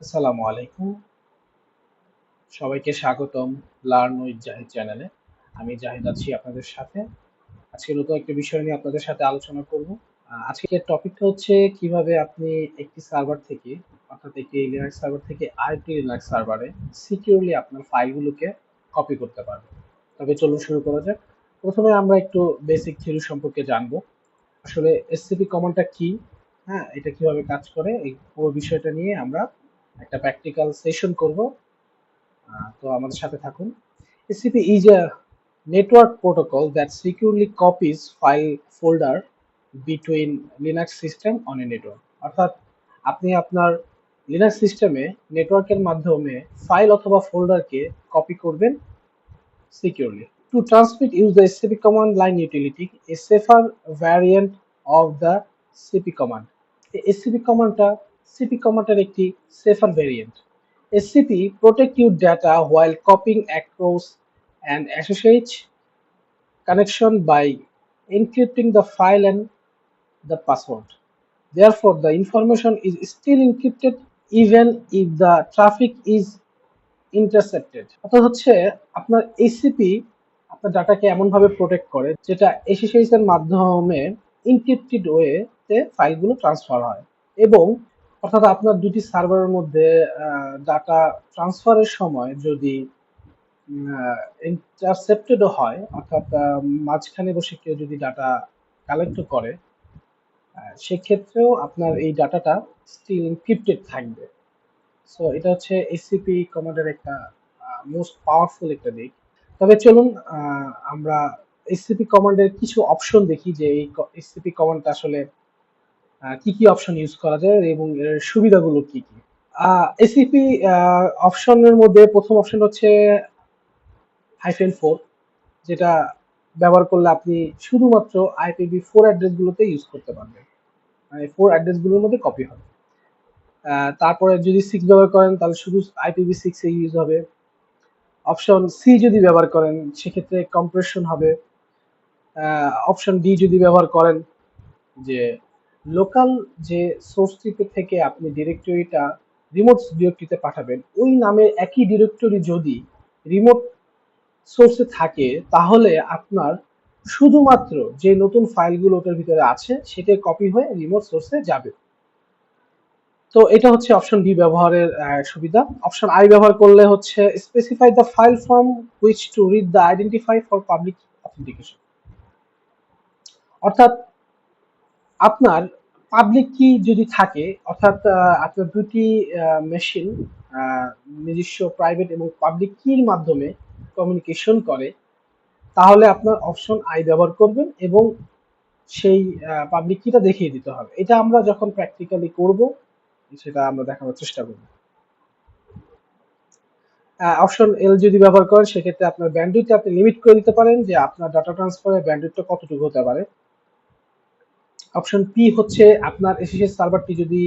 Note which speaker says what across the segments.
Speaker 1: আসসালামু আলাইকুম। সবাইকে স্বাগতম লার্ন উইথ জাহিদ চ্যানেলে। আমি জাহিদ আছি আপনাদের সাথে। আজকে নতুন একটা বিষয় নিয়ে আপনাদের সাথে আলোচনা করব। আজকের টপিকটা হচ্ছে কীভাবে আপনি একটি সার্ভার থেকে, অর্থাৎ একটি লিনাক্স সার্ভার থেকে আরেকটি লিনাক্স সার্ভারে সিকিউরলি আপনার ফাইলগুলোকে কপি করতে পারবেন। তবে চলুন শুরু করা যাক। প্রথমে আমরা একটু বেসিক থিওরি সম্পর্কে জানব। আসলে এসসিপি কমান্ডটা কি? হ্যাঁ এটা কীভাবে কাজ করে? এই পুরো বিষয়টা নিয়ে আমরা একটা প্র্যাকটিক্যাল সেশন করব তো আমাদের সাথে থাকুন SCP is a network protocol that securely copies file folder between Linux system on a network অর্থাৎ আপনি আপনার লিনাক্স সিস্টেমে নেটওয়ার্কের মাধ্যমে ফাইল অথবা ফোল্ডারকে কপি করবেন. To transmit, use the scp command line utility, a safer variant of the cp command. এই scp কমান্ডটা cp কমান্ডের একটি safer variant. scp protect your data while copying across an SSH connection by encrypting the file and the password. Therefore, the information is still encrypted even if the traffic is intercepted অর্থাৎ হচ্ছে আপনার ACP আপনার ডাটাকে এমন ভাবে protect করে যেটা SSS এর মাধ্যমে ইনক্রিপ্টেড ওয়েতে ফাইলগুলো ট্রান্সফার হয় এবং অর্থাৎ আপনার দুটি সার্ভারের মধ্যে ডাটা ট্রান্সফারের সময় যদি ইন্টারসেপ্টেডও হয়, অর্থাৎ মাঝখানে বসে কেউ যদি ডাটা কালেক্ট করে সেক্ষেত্রেও আপনার এই ডাটাটা স্টিল ইনক্রিপ্টেড থাকবে। সো এটা হচ্ছে এসসিপি কমান্ডের একটা মোস্ট পাওয়ারফুল একটা দিক। তবে চলুন আমরা এসসিপি কমান্ডের কিছু অপশন দেখি যে এই এসসিপি কমান্ডটা আসলে কি কি অপশন ইউজ করা যায় এবং এর সুবিধাগুলো কি কি? এসিপি অপশনের মধ্যে প্রথম অপশন হচ্ছে হাইফেন ফোর যেটা ব্যবহার করলে আপনি শুধুমাত্র আইপিভি ফোর অ্যাড্রেসগুলোতে ইউজ করতে পারবেন। মানে ফোর অ্যাড্রেসগুলোর মধ্যে কপি হবে। তারপরে যদি সিক্স ব্যবহার করেন, তাহলে শুধু আইপিভি সিক্স ইউজ হবে। অপশন সি যদি ব্যবহার করেন, সেক্ষেত্রে কম্প্রেশন হবে। অপশন ডি যদি ব্যবহার করেন, যে লোকাল যে সোর্স থেকে আপনি ডিরেক্টরিটা রিমোট ডিরেক্টরিতে পাঠাবেন, ওই নামে একই ডিরেক্টরি যদি রিমোট সোর্সে থাকে, তাহলে আপনার শুধুমাত্র যে নতুন ফাইলগুলো ওটার ভিতরে আছে সেটা কপি হয়ে রিমোট সোর্সে যাবে। তো এটা হচ্ছে অপশন ডি ব্যবহারের সুবিধা। অপশন আই ব্যবহার করলে হচ্ছে specify the file form which to read the identify for public authentication অর্থাৎ আপনার পাবলিক কি যদি থাকে, অর্থাৎ আপনার দুটি মেশিন নিজস্ব প্রাইভেট এবং পাবলিক কির মাধ্যমে কমিউনিকেশন করে, তাহলে আপনার অপশন আই ব্যবহার করবেন এবং সেই পাবলিক কিটা দেখিয়ে দিতে হবে। এটা আমরা যখন প্র্যাকটিক্যালি করব, সেটা আমরা দেখানোর চেষ্টা করব। অপশন এল যদি ব্যবহার করেন, সেক্ষেত্রে আপনার ব্যান্ডউইথটা আপনি লিমিট করে দিতে পারেন যে আপনার ডাটা ট্রান্সফারের ব্যান্ডউইথটা কতটুকু হতে পারে। অপশন পি হচ্ছে আপনার এসএসএস সার্ভারটি যদি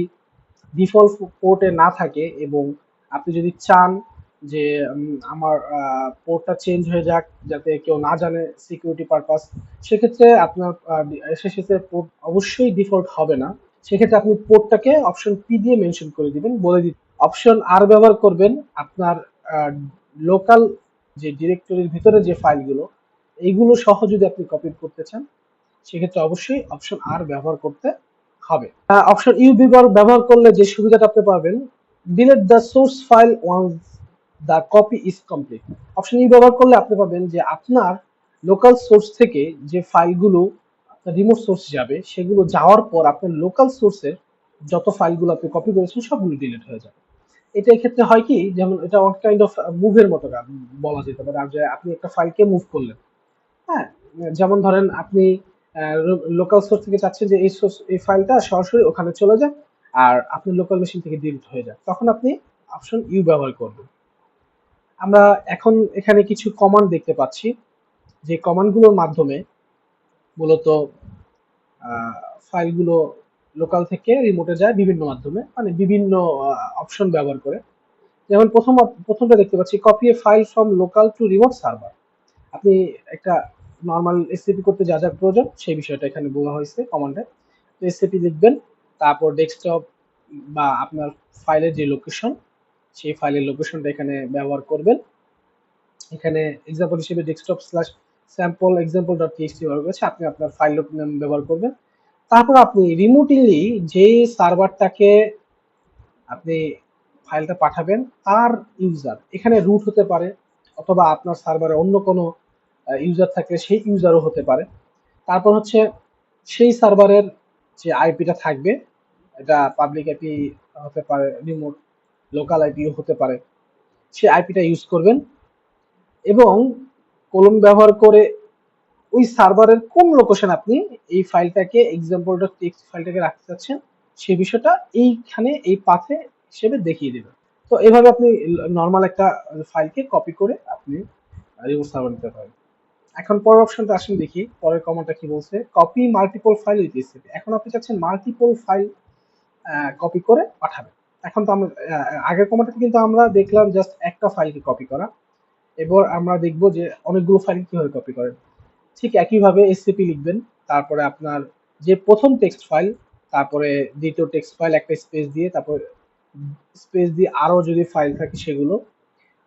Speaker 1: ডিফল্ট পোর্টে না থাকে এবং আপনি যদি চান যে আমার পোর্টটা চেঞ্জ হয়ে যাক যাতে কেউ না জানে সিকিউরিটি পারপাস সেক্ষেত্রে আপনার এসএসএস এর পোর্ট অবশ্যই ডিফল্ট হবে না। সেক্ষেত্রে আপনি পোর্টটাকে অপশন পি দিয়ে মেনশন করে দিবেন, বলে দিন অপশন আর ব্যবহার করবেন আপনার লোকাল যে ডিরেক্টরির ভিতরে যে ফাইলগুলো এইগুলো সহ যদি আপনি কপি করতে চান সেক্ষেত্রে অবশ্যই অপশন আর ব্যবহার করতে হবে। অপশন ইউ ব্যবহার করলে যে সুবিধাটা আপনি পাবেন delete the source file once the copy is complete option U ব্যবহার করলে আপনি পাবেন যে আপনার লোকাল সোর্স থেকে যে ফাইলগুলো আপনার রিমোট সোর্স যাবে, সেগুলো যাওয়ার পর আপনার লোকাল সোর্সের যত ফাইলগুলো আপনি কপি করেছেন, সবগুলো ডিলিট হয়ে যাবে। এটা এক্ষেত্রে হয় কি, যেমন এটা অন কাইন্ড অফ মুভের মতো বলা যেতে পারে। আপনি একটা ফাইলকে মুভ করলেন হ্যাঁ? যেমন ধরেন আপনি লোকাল সোর্স থেকে চাচ্ছেন যে এই সোর্স এই ফাইলটা সরাসরি ওখানে চলে যায় আর আপনি লোকাল মেশিন থেকে ডিলিট হয়ে যায় তখন আপনি অপশন ইউ ব্যবহার করবেন। আমরা এখন এখানে কিছু কমান্ড দেখতে পাচ্ছি। যে কমান্ডগুলোর মাধ্যমে মূলত ফাইলগুলো লোকাল থেকে রিমোটে যায় বিভিন্ন মাধ্যমে মানে বিভিন্ন অপশন ব্যবহার করে। যেমন প্রথম, প্রথমটা দেখতে পাচ্ছি copy a file from local to remote server আপনি একটা নর্মাল এসসিপি করতে যা যা প্রয়োজন, সেই বিষয়টা এখানে বলা হয়েছে কমান্ডে তো এসসিপি লিখবেন, তারপর ডেস্কটপ বা আপনার ফাইলের যে লোকেশন সেই ফাইলের লোকেশনটা এখানে ব্যবহার করবেন। এখানে এক্সাম্পল হিসেবে desktop slash sample example dot TXT ব্যবহার করেছে, আপনি আপনার ফাইল ব্যবহার করবেন। তারপর আপনি রিমোটলি যে সার্ভারটাকে আপনি ফাইলটা পাঠাবেন, তার ইউজার এখানে রুট হতে পারে, অথবা আপনার সার্ভারে অন্য কোনো ইউজার থাকলে সেই ইউজারও হতে পারে। তারপর হচ্ছে সেই সার্ভারের যে আইপিটা থাকবে, এটা পাবলিক আইপি হতে পারে রিমোট লোকাল আইপিও হতে পারে। সেই আইপিটা ইউজ করবেন এবং কলম ব্যবহার করে ওই সার্ভারের কোন লোকেশন আপনি এই ফাইলটাকে এক্সাম্পল ডট টেক্সট ফাইলটাকে রাখতে চাচ্ছেন, সে বিষয়টা এইখানে, এই পাথে হিসেবে দেখিয়ে দেবে। তো এভাবে আপনি নর্মাল একটা ফাইলকে কপি করে আপনি রিমোট সার্ভার নিতে পারেন। এখন পরের অপশনটা আসেন দেখি, পরের কমান্ডটা কি বলছে? Copy multiple file with SCP এখন আপনি চাচ্ছেন মাল্টিপল ফাইল কপি করে পাঠাবেন। এখন তো আমরা আগের কমান্ডটা কিন্তু আমরা দেখলাম জাস্ট একটা ফাইলকে কপি করা। এবার আমরা দেখব যে অনেকগুলো ফাইল কীভাবে কপি করেন। ঠিক একইভাবে এসসিপি লিখবেন। তারপরে আপনার যে প্রথম টেক্সট ফাইল তারপরে দ্বিতীয় টেক্সট ফাইল একটা স্পেস দিয়ে, তারপর স্পেস দিয়ে আরও যদি ফাইল থাকে সেগুলো।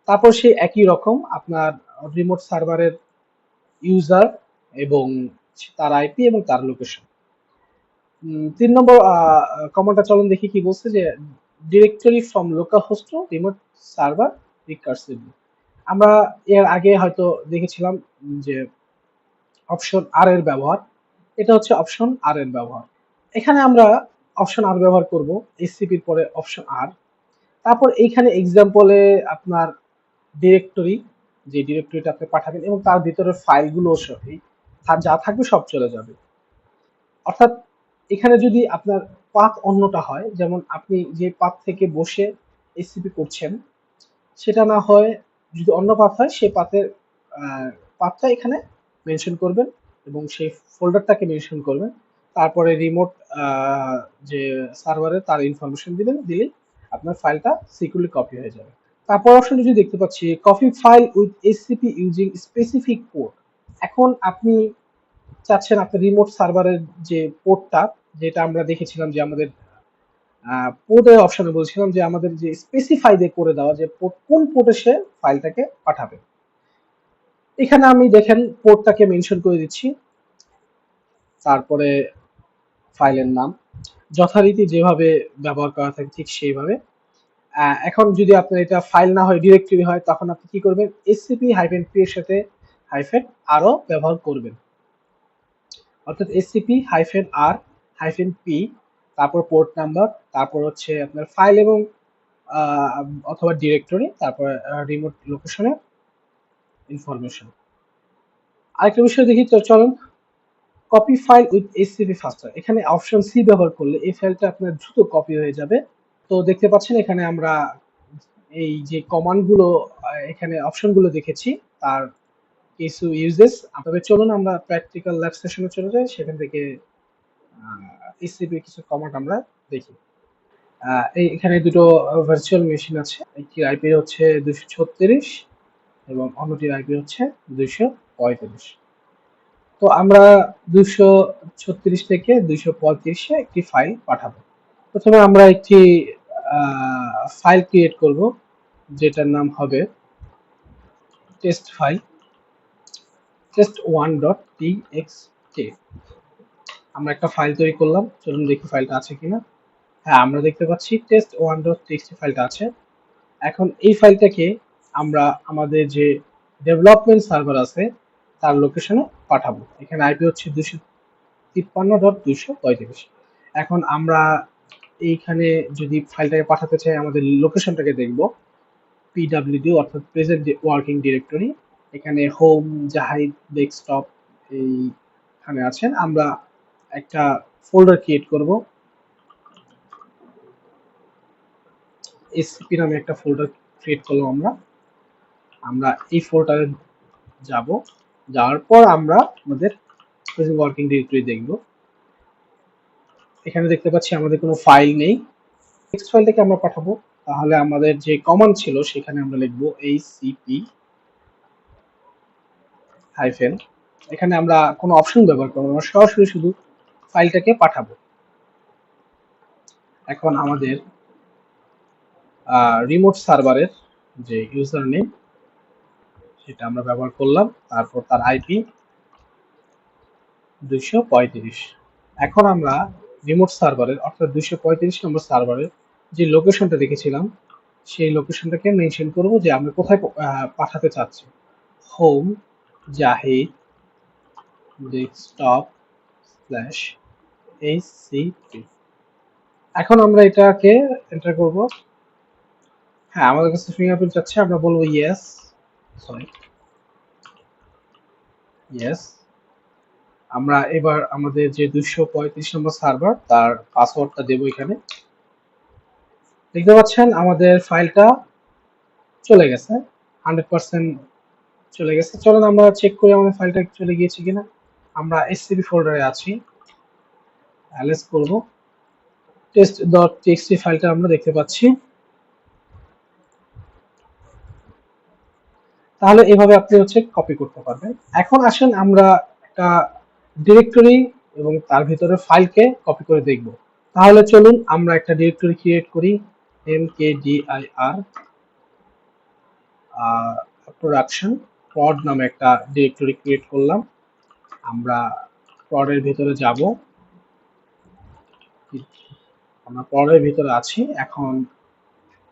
Speaker 1: তারপর সেই একই রকম আপনার রিমোট সার্ভারের ইউজার এবং তার আইপি এবং তার লোকেশন তিন নম্বর কমান্ডটা চলুন দেখি কি বলছে যে directory from local host remote server recursively আমরা এর আগে হয়তো দেখেছিলাম যে অপশন আর এর ব্যবহার, এটা হচ্ছে অপশন আর এর ব্যবহার। এখানে আমরা অপশন আর ব্যবহার করব এসসিপির পরে অপশন আর তারপর এইখানে এক্সাম্পলে আপনার ডিরেক্টরি যে ডিরেক্টরিটা আপনি পাঠাবেন এবং তার ভিতরের ফাইলগুলো সবই যা থাকবে সব চলে যাবে। অর্থাৎ এখানে যদি আপনার পাথ অন্যটা হয়, যেমন আপনি যে পাথ থেকে বসে এসসিপি করছেন, সেটা না হয় যদি অন্য পাথ হয় সেই পাথের পাথটা এখানে মেনশন করবেন এবং সেই ফোল্ডারটাকে মেনশন করবেন। তারপরে রিমোট যে সার্ভারে তার ইনফরমেশন দিবেন, দিলে আপনার ফাইলটা সিকিউরলি কপি হয়ে যাবে। তারপর অপশনে যদি দেখতে পাচ্ছি copy file with SCP using specific port এখন আপনি চাচ্ছেন আপনার রিমোট সার্ভারের যে পোর্টটা যেটা আমরা দেখেছিলাম যে আমাদের পোর্টের অপশনে বলছিলাম যে আমাদের যে স্পেসিফাই দিয়ে করে দেওয়া যে পোর্ট কোন পোর্টে সে ফাইলটাকে পাঠাবে। এখানে আমি দেখেন পোর্টটাকে মেনশন করে দিচ্ছি। তারপরে ফাইলের নাম। যথারীতি যেভাবে ব্যবহার করা থাকে ঠিক সেইভাবে এখন যদি আপনার এটা ফাইল না হয় ডিরেক্টরি হয়, তখন আপনি কি করবেন? এসসিপি হাইফেন পি এর সাথে হাইফেন আরও ব্যবহার করবেন। অর্থাৎ SCP hyphen R hyphen P তারপর পোর্ট নাম্বার তারপর হচ্ছে আপনার ফাইল এবং অথবা ডিরেক্টরি তারপর রিমোট লোকেশনের ইনফরমেশন আরেকটা বিষয় দেখি, তো চলুন। Copy file with SCP faster এখানে অপশন সি ব্যবহার করলে এই ফাইলটা আপনার দ্রুত কপি হয়ে যাবে। তো দেখতে পাচ্ছেন এখানে আমরা এই যে কমান্ডগুলো এখানে অপশনগুলো দেখেছি, তার কিছু ইউজেস তবে চলুন আমরা প্র্যাকটিক্যাল ল্যাব সেশনে চলে যাই, সেখান থেকে এসসিপি কিছু কমান্ড আমরা দেখি। এখানে দুটো ভার্চুয়াল মেশিন আছে, একটি আইপি হচ্ছে দুশো ছত্রিশ এবং অন্যটির আইপি হচ্ছে দুইশো পঁয়ত্রিশ তো আমরা দুইশো ছত্রিশ থেকে দুইশো পঁয়ত্রিশে একটি ফাইল পাঠাবো। প্রথমে আমরা একটি ফাইল ক্রিয়েট করব, যেটার নাম হবে test file test one dot K আমরা একটা ফাইল তৈরি করলাম, চলুন দেখি ফাইলটা আছে কিনা। হ্যাঁ আমরা দেখতে পাচ্ছি টেস্ট ওয়ান ডট টিএক্সটি ফাইলটা আছে। এখন এই ফাইলটাকে আমরা আমাদের যে ডেভেলপমেন্ট সার্ভার আছে, তার লোকেশনে পাঠাবো। এখানে আইপি হচ্ছে দুশো তিপ্পান্ন ডট দুশো পঁয়ত্রিশ। এখন আমরা এইখানে যদি ফাইলটাকে পাঠাতে চাই, আমাদের লোকেশনটাকে দেখব। পিডাব্লিউডি অর্থাৎ প্রেজেন্ট ওয়ার্কিং ডিরেক্টরি এখানে হোম জাহাইদ ডেস্কটপ এইখানে আছেন। আমরা একটা ফোল্ডার ক্রিয়েট করব। এসসিপি নামে একটা ফোল্ডার ক্রিয়েট করলাম আমরা। আমরা এই ফোল্ডারে যাব। যাওয়ার পর আমরা আমাদের ওয়ার্কিং ডিরেক্টরি দেখব। এখানে দেখতে পাচ্ছি আমাদের কোনো ফাইল নেই। টেক্সট ফাইলটাকে আমরা পাঠাবো। তাহলে আমাদের যে কমান্ড ছিল, সেখানে আমরা লিখব এইচসিপি হাইফেন এখানে আমরা কোনো অপশন ব্যবহার করব না সরাসরি শুধু ফাইলটাকে পাঠাবো। এখন আমাদের রিমোট সার্ভারের যে ইউজার নেম সেটা আমরা ব্যবহার করলাম। তারপর তার আইপি পঁয়ত্রিশ। এখন আমরা রিমোট সার্ভারের অর্থাৎ দুইশো পঁয়ত্রিশ নম্বর সার্ভারের যে লোকেশনটা দেখেছিলাম, সেই লোকেশনটাকে মেনশন করব যে আমরা কোথায় পাঠাতে চাচ্ছি। Home Zahid desktop slash HCP এখন আমরা এটাকে এন্টার করব। হ্যাঁ আমাদের কাছে ফিঙ্গারপ্রিন্ট চাচ্ছে আমরা বলব ইয়েস সরি ইয়েস আমরা এবার আমাদের যে দুশো পঁয়ত্রিশ নম্বর সার্ভার তার পাসওয়ার্ডটা দেবো এখানে। দেখতে পাচ্ছেন, আমাদের ফাইলটা চলে গেছে হান্ড্রেড পার্সেন্ট চলে গেছে। চলুন আমরা চেক করি আমাদের ফাইলটা চলে গিয়েছে কিনা। আমরা এসসিবি ফোল্ডারে আছি। অ্যালেস করব। টেস্ট ডট টিএক্সটি ফাইলটা আমরা দেখতে পাচ্ছি। তাহলে এভাবে আপনি হচ্ছে কপি করতে পারবেন। এখন আসেন আমরা একটা ডিরেক্টরি এবং তার ভিতরে ফাইলকে কপি করে দেখব। তাহলে চলুন আমরা একটা ডিরেক্টরি ক্রিয়েট করি M K D I R production prod নামে একটা ডিরেক্টরি ক্রিয়েট করলাম। আমরা প্রডের ভিতরে যাব। আমরা প্রডের ভিতরে আছি। এখন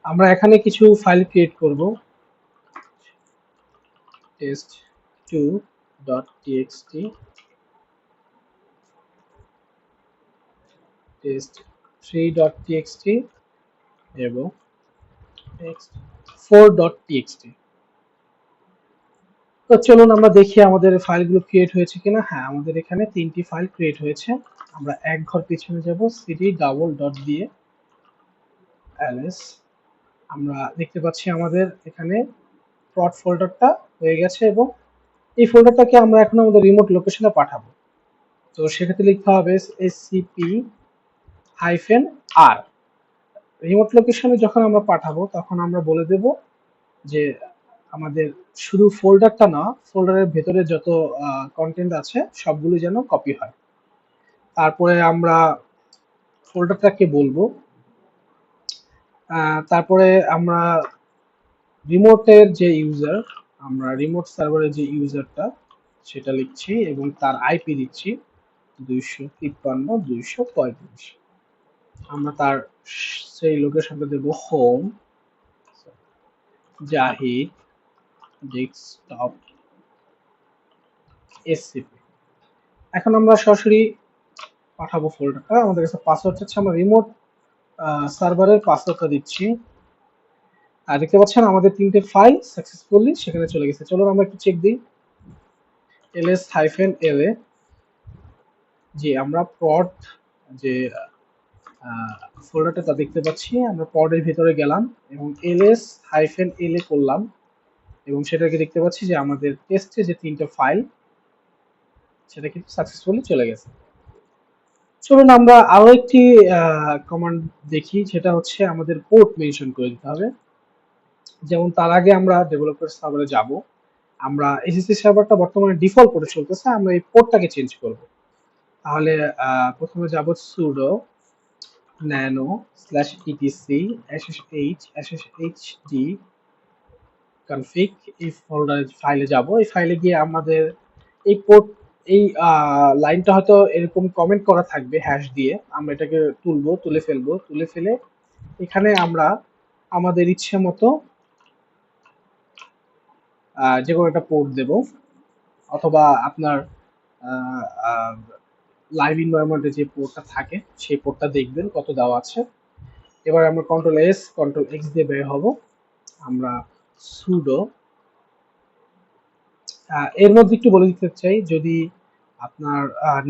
Speaker 1: আমরা এখানে কিছু ফাইল ক্রিয়েট করব। test2.txt test3.txt এবং text4.txt তো চলুন আমরা দেখি আমাদের ফাইলগুলো ক্রিয়েট হয়েছে কিনা। হ্যাঁ আমাদের এখানে তিনটি ফাইল ক্রিয়েট হয়েছে। আমরা এক ঘর পিছনে যাব সিডি ডাবল ডট দিয়ে। আমরা দেখতে পাচ্ছি আমাদের এখানে প্রড ফোল্ডারটা হয়ে গেছে এবং এই ফোল্ডারটাকে আমরা এখন আমাদের রিমোট লোকেশনে পাঠাবো। তো সেক্ষেত্রে লিখতে হবে এসসিপি হাইফেন আর। রিমোট লোকেশনে যখন আমরা পাঠাবো, তখন আমরা বলে দেব যে আমাদের শুধু ফোল্ডারটা না ফোল্ডারের ভেতরে যত কন্টেন্ট আছে, সবগুলো যেন কপি হয়। তারপরে আমরা ফোল্ডারটাকে বলব। তারপরে আমরা রিমোটের যে ইউজার আমরা রিমোট সার্ভারের যে ইউজারটা সেটা লিখছি এবং তার আইপি দিচ্ছি দুইশো তিপ্পান্ন, দুইশো পঁয়ত্রিশ। আমরা তার সেই লোকেশনটা দেবো হোম। জাহিদ, ডেস্কটপ এসসিপি এখন আমরা সরাসরি পাঠাবো ফোল্ডারটা আমাদের কাছে পাসওয়ার্ড হচ্ছে আমরা রিমোট সার্ভারের পাসওয়ার্ডটা দিচ্ছি। আর দেখতে পাচ্ছেন, আমাদের তিনটে ফাইল সাকসেসফুলি সেখানে চলে গেছে। চলুন আমরা একটু চেক দিই। এলএস হাইফেন এল এ জি, আমরা প্রড যে ফোল্ডারটা দেখতে পাচ্ছি, আমরা প্রডের ভিতরে গেলাম এবং এলএস হাইফেন এল এ করলাম এবং সেটাকে দেখতে পাচ্ছি যে আমাদের টেস্টে যে তিনটে ফাইল সেটা কিন্তু সাকসেসফুলি চলে গেছে। চলুন আমরা আরও একটি কমান্ড দেখি, সেটা হচ্ছে আমাদের পোর্ট মেনশন করে দিতে হবে। যেমন তার আগে আমরা ডেভেলপার সার্ভারে যাব, আমরা এসএসসি সার্ভারটা বর্তমানে ডিফল্ট করে চলতেছে, আমরা এই পোর্টটাকে চেঞ্জ করব। তাহলে প্রথমে যাব sudo nano slash ETC SSH SSHD config এই ফোল্ডার ফাইলে যাব। এই ফাইলে গিয়ে আমাদের এই পোর্ট এই লাইনটা হয়তো এরকম কমেন্ট করা থাকবে হ্যাশ দিয়ে। আমরা এটাকে তুলবো, তুলে ফেলব। তুলে ফেলে এখানে আমরা আমাদের ইচ্ছে মতো যে কোনো একটা পোর্ট দেব। অথবা আপনার লাইভ ইনভারনমেন্টে যে পোর্টটা থাকে, সেই পোর্টটা দেখবেন কত দেওয়া আছে। এবার আমরা কন্ট্রোল এস কন্ট্রোল এক্স দিয়ে বের হব। আমরা সুডো এর মধ্যে একটু বলে দিতে চাই, যদি আপনার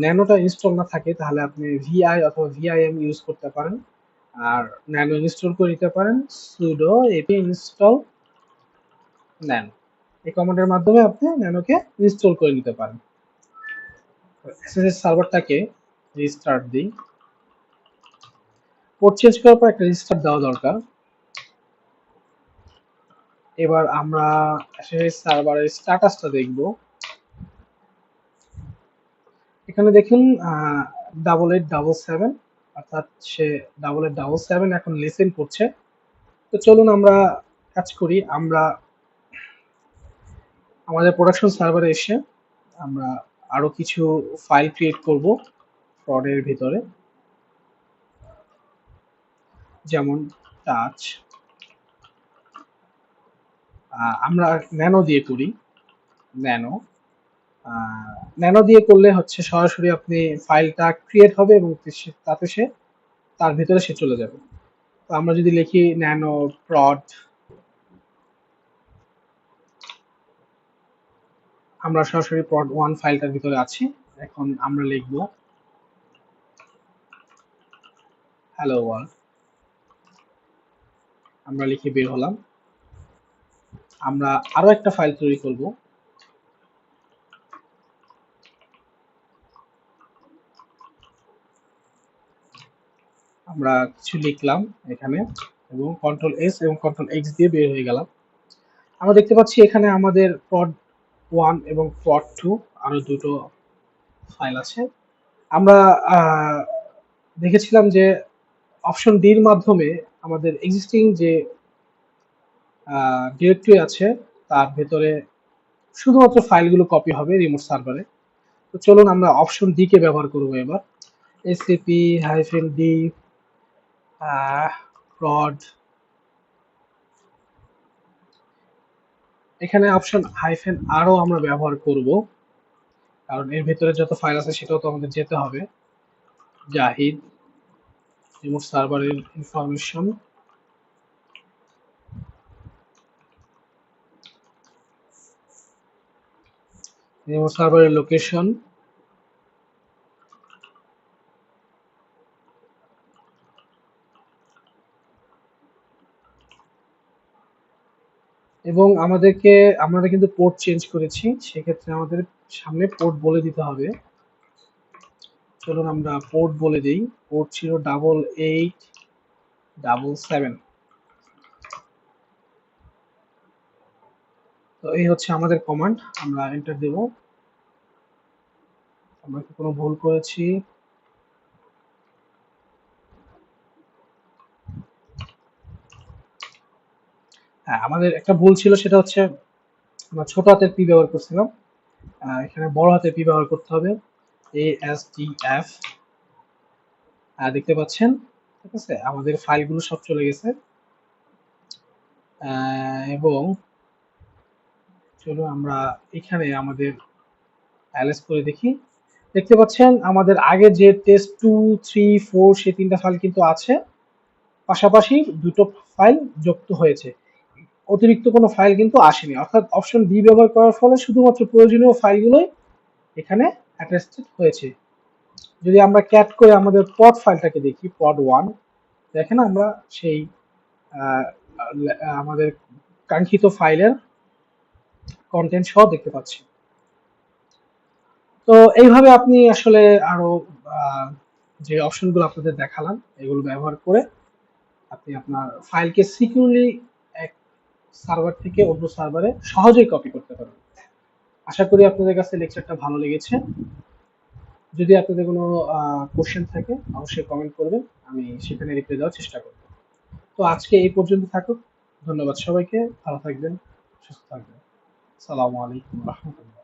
Speaker 1: ন্যানোটা ইনস্টল না থাকে, তাহলে আপনি ভিআই অথবা ভিআইএম ইউজ করতে পারেন। আর ন্যানো ইনস্টল করে নিতে পারেন সুডো এপি ইনস্টল ন্যানো এই কমান্ডের মাধ্যমে আপনি ন্যানোকে ইনস্টল করে নিতে পারেন। এসএসএস সার্ভারটাকে রিস্টার্ট দিই পোর্ট চেঞ্জ করার পর একটা দেওয়া দরকার। এবার আমরা এসএসএস সার্ভারের স্ট্যাটাসটা দেখব। এখানে দেখুন ডাবল এইট ডাবল সেভেন অর্থাৎ সে ডাবলের ডাবল সেভেন এখন লিসেন করছে। তো চলুন আমরা কাজ করি, আমরা আমাদের প্রোডাকশন সার্ভারে এসে আমরা আরও কিছু ফাইল ক্রিয়েট করব ফ্রডের ভিতরে। যেমন টাচ আমরা ন্যানো দিয়ে করি। ন্যানো ন্যানো দিয়ে করলে হচ্ছে সরাসরি আপনি ফাইলটা ক্রিয়েট হবে এবং তাতে সে, তার ভিতরে সে চলে যাবে। তো আমরা যদি লিখি ন্যানো প্রড আমরা সরাসরি প্রড ওয়ান ফাইলটার ভিতরে আছি। এখন আমরা লিখব হ্যালো ওয়ার্ল্ড আমরা লিখে বের হলাম। আমরা আরও একটা ফাইল তৈরি করব। আমরা কিছু লিখলাম এখানে এবং কন্ট্রোল এস এবং কন্ট্রোল এক্স দিয়ে বের হয়ে গেলাম। আমরা দেখতে পাচ্ছি এখানে আমাদের পড ওয়ান এবং পড টু আরও দুটো ফাইল আছে। আমরা দেখেছিলাম যে অপশন ডির মাধ্যমে আমাদের এক্সিস্টিং যে ডিরেক্টরি আছে, তার ভেতরে শুধুমাত্র ফাইলগুলো কপি হবে রিমোট সার্ভারে তো চলুন আমরা অপশন ডি কে ব্যবহার করব এবার। এসিপি হাইফেন ডি প্রড এখানে অপশন হাইফেন আরও আমরা ব্যবহার করব। কারণ এর ভিতরে যত ফাইল আছে সেটাও তো আমাদের যেতে হবে। জাহিদ রিমোট সার্ভারের ইনফরমেশন রিমোট সার্ভারের লোকেশন এবং আমাদেরকে, আমরা কিন্তু পোর্ট চেঞ্জ করেছি, সেক্ষেত্রে আমাদের সামনে পোর্ট বলে দিতে হবে। চলুন আমরা পোর্ট বলে দিই। পোর্ট ছিল ডাবল এইট ডাবল সেভেন তো এই হচ্ছে আমাদের কমান্ড আমরা এন্টার দেব। আমরা কি কোনো ভুল করেছি? হ্যাঁ আমাদের একটা ভুল ছিল, সেটা হচ্ছে আমরা ছোট হাতের পি ব্যবহার করছিলাম। এখানে বড় হাতের পি ব্যবহার করতে হবে। এ এস টি এফ দেখতে পাচ্ছেন? ঠিক আছে? আমাদের ফাইলগুলো সব চলে গেছে। এবং চলো আমরা এখানে আমাদের অ্যালেস করে দেখি। দেখতে পাচ্ছেন, আমাদের আগে যে টেস্ট টু থ্রি ফোর সেই তিনটা ফাইল কিন্তু আছে। পাশাপাশি দুটো ফাইল যুক্ত হয়েছে। অতিরিক্ত কোনো ফাইল কিন্তু আসেনি। অর্থাৎ অপশন ডি ব্যবহার করার ফলে শুধুমাত্র প্রয়োজনীয় ফাইলগুলোই এখানে অ্যাটাচড হয়েছে। যদি আমরা ক্যাট করে আমাদের পড ফাইলটাকে দেখি পড ওয়ান দেখেন আমরা সেই আমাদের কাঙ্ক্ষিত ফাইলের কন্টেন্ট সহ দেখতে পাচ্ছি। তো এইভাবে আপনি আসলে আরও যে অপশনগুলো আপনাদের দেখালাম, এগুলো ব্যবহার করে আপনি আপনার ফাইলকে সিকিউরলি সার্ভার থেকে অন্য সার্ভারে সহজেই কপি করতে পারবেন। আশা করি আপনাদের কাছে লেকচারটা ভালো লেগেছে। যদি আপনাদের কোনো কোশ্চেন থাকে, অবশ্যই কমেন্ট করবেন। আমি সেখানে রিপ্লাই দেওয়ার চেষ্টা করব। তো আজকে এই পর্যন্ত থাকুক। ধন্যবাদ সবাইকে। ভালো থাকবেন, সুস্থ থাকবেন। সালামু আলাইকুম রহমতুল্লাহ।